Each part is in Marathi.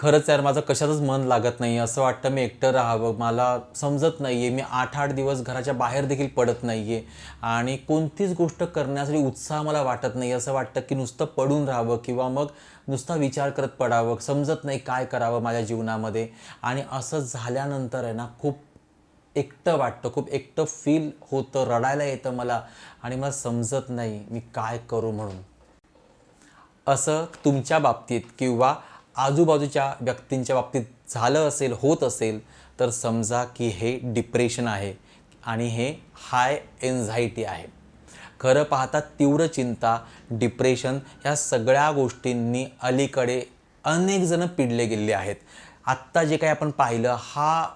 खरंच यार माझं कशातच मन लागत नाही. असं वाटतं मी एकटं राहावं. मला समजत नाही आहे मी आठ आठ दिवस घराच्या बाहेर देखील पडत नाही आहे आणि कोणतीच गोष्ट करण्यासाठी उत्साह मला वाटत नाही. असं वाटतं की नुसतं पडून राहावं किंवा मग नुसता विचार करत पडावं. समजत नाही काय करावं माझ्या जीवनामध्ये. आणि असं झाल्यानंतर आहे ना खूप एकटं वाटतं. खूप एकटं फील होतं. रडायला येतं मला. आणि मला समजत नाही मी काय करू म्हणून. असं तुमच्या बाबतीत किंवा आजूबाजूच्या व्यक्तींच्या बाबतीत झालं असेल होत असेल तर समजा की हे डिप्रेशन आहे आणि हे हाय एन्झायटी आहे. खरं पाहता तीव्र चिंता डिप्रेशन ह्या सगळ्या गोष्टींनी अलीकडे अनेक जण पिडले गेलेले आहेत. आत्ता जे काही आपण पाहिलं हा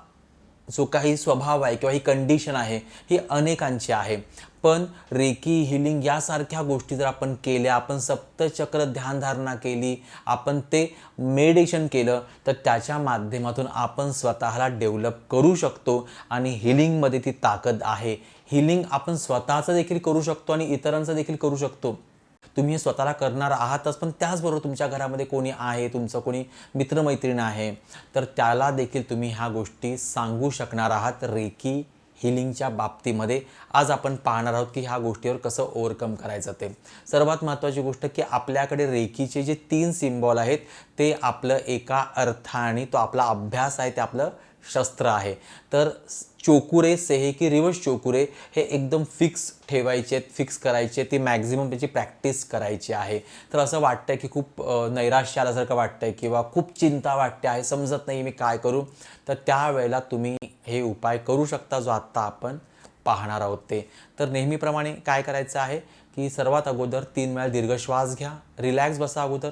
जो काही स्वभाव आहे किंवा ही कंडिशन आहे ही अनेकांची आहे. पण रेकी हिलिंग यासारख्या गोष्टी जर आपण केल्या आपण सप्तचक्र ध्यानधारणा केली आपण ते मेडिटेशन केलं तर त्याच्या माध्यमातून आपण स्वतःला डेव्हलप करू शकतो आणि हिलिंगमध्ये ती ताकद आहे. हिलिंग आपण स्वतःचं देखील करू शकतो आणि इतरांचं देखील करू शकतो. तुम्ही स्वतःला करणार आहातच पण त्याचबरोबर तुमच्या घरामध्ये कोणी आहे तुमचं कोणी मित्रमैत्रीण आहे तर त्याला देखील तुम्ही ह्या गोष्टी सांगू शकणार आहात रेकी हिलिंगच्या बाबतीमध्ये. आज आपण पाहणार आहोत की ह्या गोष्टीवर कसं ओव्हरकम करायचं ते. सर्वात महत्त्वाची गोष्ट की आपल्याकडे रेकीचे जे तीन सिम्बॉल आहेत ते आपलं एका अर्थाने तो आपला अभ्यास आहे ते आपलं शस्त्र आहे. तर चोकुरे सेहेकी रिवर्स चोकुरे हे एकदम फिक्स ठेवायचे आहेत फिक्स करायचे ती मॅक्झिमम त्याची प्रॅक्टिस करायची आहे. तर असं वाटतं आहे की खूप नैराश्य आल्यासारखं वाटतंय किंवा खूप चिंता वाटते आहे. समजत नाही मी काय करू. तर त्यावेळेला तुम्ही हे उपाय करू शकता जो आत्ता आपण पाहणार आहोत ते. तर नेहमीप्रमाणे काय करायचं आहे की सर्वात अगोदर तीन वेळा दीर्घ श्वास घ्या. रिलॅक्स बसा अगोदर.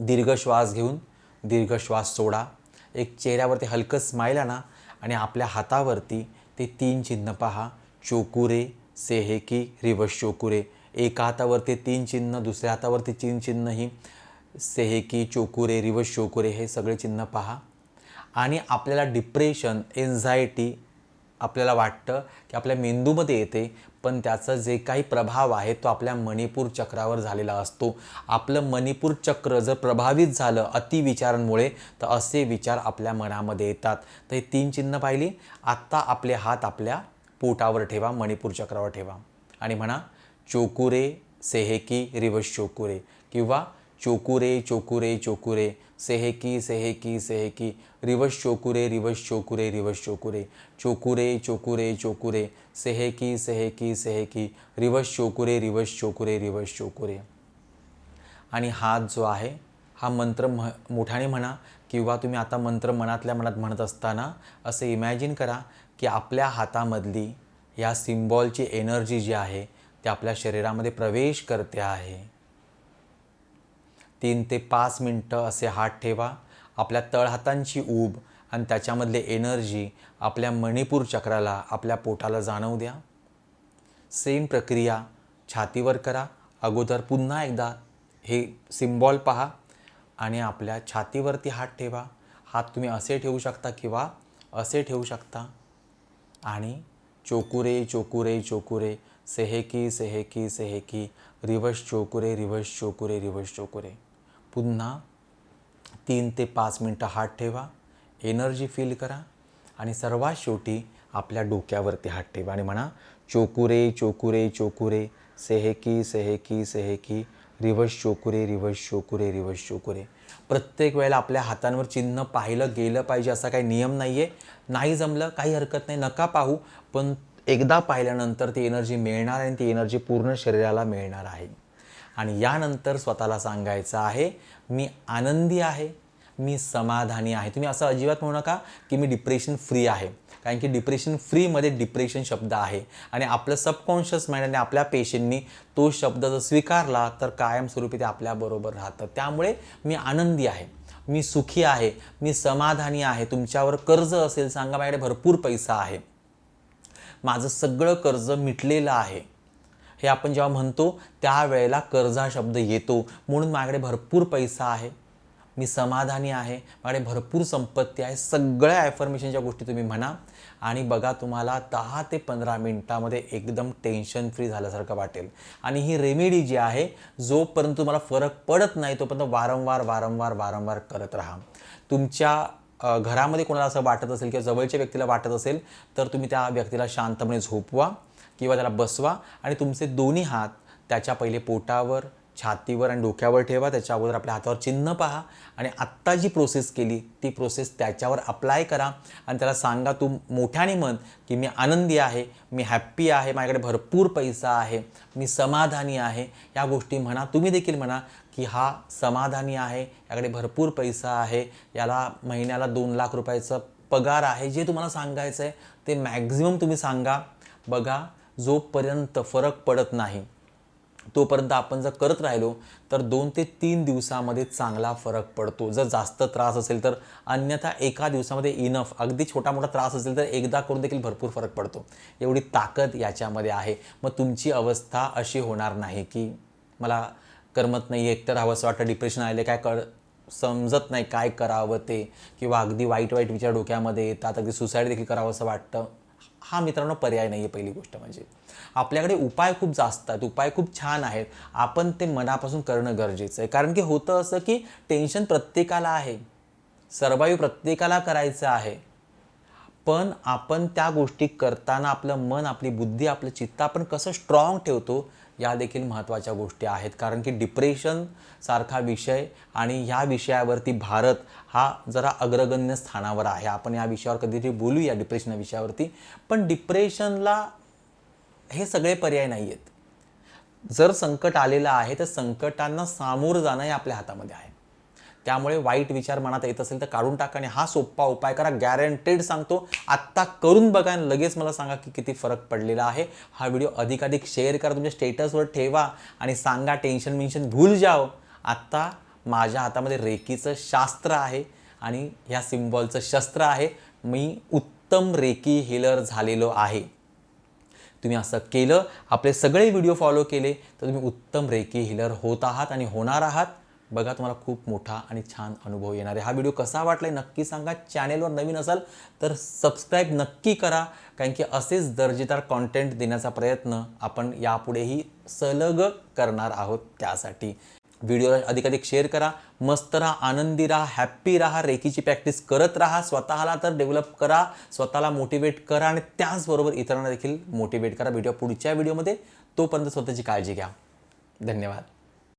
दीर्घ श्वास घेऊन दीर्घ श्वास सोडा. एक चेहऱ्यावरती हलकं स्माईल आणा आणि आपल्या हातावरती ते तीन चिन्ह पहा. चोकुरे सेहेकी रिवर्स चोकुरे. एका हातावरती तीन चिन्ह दुसऱ्या हातावरती तीन चिन्ह ही सेहेकी चोकुरे रिवर्स चोकुरे हे सगळे चिन्ह पहा. आणि आपल्याला डिप्रेशन एन्झायटी आपल्याला वाटतं की आपल्या मेंदूमध्ये येते पण त्याचा जे काही प्रभाव आहे तो आपल्या मणिपूर चक्रावर झालेला असतो. आपलं मणिपूर चक्र जर प्रभावित झालं अतिविचारांमुळे तर असे विचार आपल्या मनामध्ये येतात. तर हे तीन चिन्ह पाहिली. आत्ता आपले हात आपल्या पोटावर ठेवा मणिपूर चक्रावर ठेवा. आणि म्हणा चोकुरे सेहेकी रिवश चोकुरे किंवा चोकुरे चोकुरे चोकुरे. सेहेकी सेहेकी सेहेकी. रिवश चोकुरे रिवश चोकुरे रिवश चोकुरे. चोकुरे चोकुरे चोकुरे. सेहेकी सेहेकी सेहेकी. रिवश चोकुरे रिवश चोकुरे रिवश चोकुरे. आणि हात जो आहे हा मंत्र म्ह मोठ्याने म्हणा किंवा तुम्ही आता मंत्र मनातल्या मनात म्हणत असताना असं इमॅजिन करा की आपल्या हातामधली या सिम्बॉलची एनर्जी जी आहे ती आपल्या शरीरामध्ये प्रवेश करते आहे. तीन ते पाच मिनटं असे हात ठेवा. आपल्या तळहातांची ऊब आणि त्याच्यामधले एनर्जी आपल्या मणिपूर चक्राला आपल्या पोटाला जाणवू द्या. सेम प्रक्रिया छातीवर करा. अगोदर पुन्हा एकदा हे सिम्बॉल पहा आणि आपल्या छातीवरती हात ठेवा. हात तुम्ही असे ठेवू शकता किंवा असे ठेवू शकता. आणि चोकुरे चोकुरे चोकुरे सेहेकी सेहेकी सेहेकी रिवर्स चोकुरे रिवर्स चोकुरे रिवर्स चोकुरे. पुन्हा तीन ते पाच मिनटं हात ठेवा एनर्जी फील करा आणि सर्वात शेवटी आपल्या डोक्यावरती हात ठेवा आणि म्हणा चोकुरे चोकुरे चोकुरे सेहेकी सेहेकी सेहेकी रिवर्स चोकुरे रिवर्स चोकुरे रिवर्स चोकुरे प्रत्येक वेळेला आपल्या हातांवर चिन्ह पाहिलं गेलं पाहिजे असा काही नियम नाही आहे नाही जमलं काही हरकत नाही नका पाहू पण एकदा पाहिल्यानंतर ती एनर्जी मिळणार आणि ती एनर्जी पूर्ण शरीराला मिळणार आहे. आणि यानंतर स्वतःला सांगायचं आहे मी आनंदी आहे मी समाधानी आहे. तुम्ही असं अजिबात म्हणू नका की मी डिप्रेशन फ्री आहे. कारण की डिप्रेशन फ्रीमध्ये डिप्रेशन शब्द आहे. आणि आपलं सबकॉन्शियस माइंडने आपल्या पेशंटनी तो शब्द जर स्वीकारला तर कायमस्वरूपी ते आपल्याबरोबर राहतं. त्यामुळे मी आनंदी आहे मी सुखी आहे मी समाधानी आहे तुमच्यावर कर्ज असेल सांगा माझ्याकडे भरपूर पैसा आहे. माझं सगळं कर्ज मिटलेलं आहे. हे आपण जेव्हा म्हणतो त्यावेळेला कर्ज हा शब्द येतो. म्हणून माझ्याकडे भरपूर पैसा आहे. मी समाधानी आहे. माझ्याकडे भरपूर संपत्ती आहे. सगळ्या ॲफर्मेशनच्या गोष्टी तुम्ही म्हणा. आणि बघा तुम्हाला दहा ते पंधरा मिनटामध्ये एकदम टेन्शन फ्री झाल्यासारखं वाटेल. आणि ही रेमेडी जी आहे जोपर्यंत तुम्हाला फरक पडत नाही तोपर्यंत वारंवार वारंवार वारंवार करत राहा. तुमच्या घरामध्ये कोणाला असं वाटत असेल किंवा जवळच्या व्यक्तीला वाटत असेल तर तुम्ही त्या व्यक्तीला शांतपणे झोपवा. किंवा त्याला बसवा आणि तुमचे दोन्ही हात त्याच्या पहिले पोटावर छातीवर आणि डोक्यावर ठेवा. त्याच्या अगोदर आपल्या हातावर चिन्ह पहा आणि आत्ता जी प्रोसेस केली ती प्रोसेस त्याच्यावर अप्लाय करा आणि त्याला सांगा तू मोठ्याने म्हण की मी आनंदी आहे मी हॅप्पी आहे माझ्याकडे भरपूर पैसा आहे मी समाधानी आहे. या गोष्टी म्हणा तुम्ही देखील म्हणा की हा समाधानी आहे याकडे भरपूर पैसा आहे याला महिन्याला दोन लाख रुपयाचं पगार आहे जे तुम्हाला सांगायचं आहे ते मॅक्झिमम तुम्ही सांगा. बघा जोपर्यंत फरक पडत नाही तोपर्यंत आपण जर करत राहिलो तर दोन ते तीन दिवसामध्ये चांगला फरक पडतो. जर जास्त त्रास असेल तर अन्यथा एका दिवसामध्ये इनफ अगदी छोटा मोठा त्रास असेल तर एकदा करून देखील भरपूर फरक पडतो. एवढी ताकद याच्यामध्ये आहे. मग तुमची अवस्था अशी होणार नाही की मला करमत नाही एकटं हवंसं वाटतं डिप्रेशन आले काय कर समजत नाही काय करावं ते किंवा अगदी वाईट वाईट विचार डोक्यामध्ये येतात अगदी सुसाईड देखील करावंसं वाटतं. हा मित्रांनो पर्याय नाही आहे पहिली गोष्ट म्हणजे. आपल्याकडे उपाय खूप जास्त आहेत उपाय खूप छान आहेत. आपण ते मनापासून करणं गरजेचं आहे. कारण की होतं असं की टेन्शन प्रत्येकाला आहे. सर्वाईव प्रत्येकाला करायचं आहे. पण आपण त्या गोष्टी करताना आपलं मन आपली बुद्धी आपलं चित्त आपण कसं स्ट्रॉंग ठेवतो या देखील महत्त्वाच्या गोष्टी आहेत. कारण की डिप्रेशन सारखा विषय आणि ह्या विषयावरती भारत हा जरा अग्रगण्य स्थानावर आहे. आपण या विषयावर कधीतरी बोलूया डिप्रेशन या विषयावरती. पण डिप्रेशनला हे सगळे पर्याय नाही आहेत जर संकट आलेलं आहे तर संकटांना सामोरं जाणं हे आपल्या हातामध्ये आहे. त्यामुळे वाईट विचार मनात येत असेल तर काढून टाका आणि हा सोप्पा उपाय करा. गॅरंटेड सांगतो आत्ता करून बघा आणि लगेच मला सांगा की किती फरक पडलेला आहे. हा व्हिडिओ अधिकाधिक शेअर करा तुमच्या स्टेटसवर ठेवा आणि सांगा टेन्शन मिन्शन भूल जाओ. आत्ता माझ्या हातामध्ये रेकीचं शास्त्र आहे आणि ह्या सिम्बॉलचं शस्त्र आहे. मी उत्तम रेकी हिलर झालेलो आहे. तुम्ही असं केलं आपले सगळे व्हिडिओ फॉलो केले तर तुम्ही उत्तम रेकी हिलर होत आहात आणि होणार आहात. बघा तुम्हाला खूप मोठा आणि छान अनुभव येणार आहे. हा व्हिडिओ कसा वाटला आहे नक्की सांगा. चॅनेलवर नवीन असाल तर सबस्क्राईब नक्की करा. कारण की असेच दर्जेदार कॉन्टेंट देण्याचा प्रयत्न आपण यापुढेही सलग करणार आहोत त्यासाठी. व्हिडिओ अधिकाधिक शेअर करा. मस्त राहा आनंदी राहा हॅप्पी राहा रेकीची प्रॅक्टिस करत राहा. स्वतःला तर डेव्हलप करा स्वतःला मोटिवेट करा आणि त्याचबरोबर इतरांना देखील मोटिवेट करा. व्हिडिओ पुढच्या व्हिडिओमध्ये तोपर्यंत स्वतःची काळजी घ्या. धन्यवाद.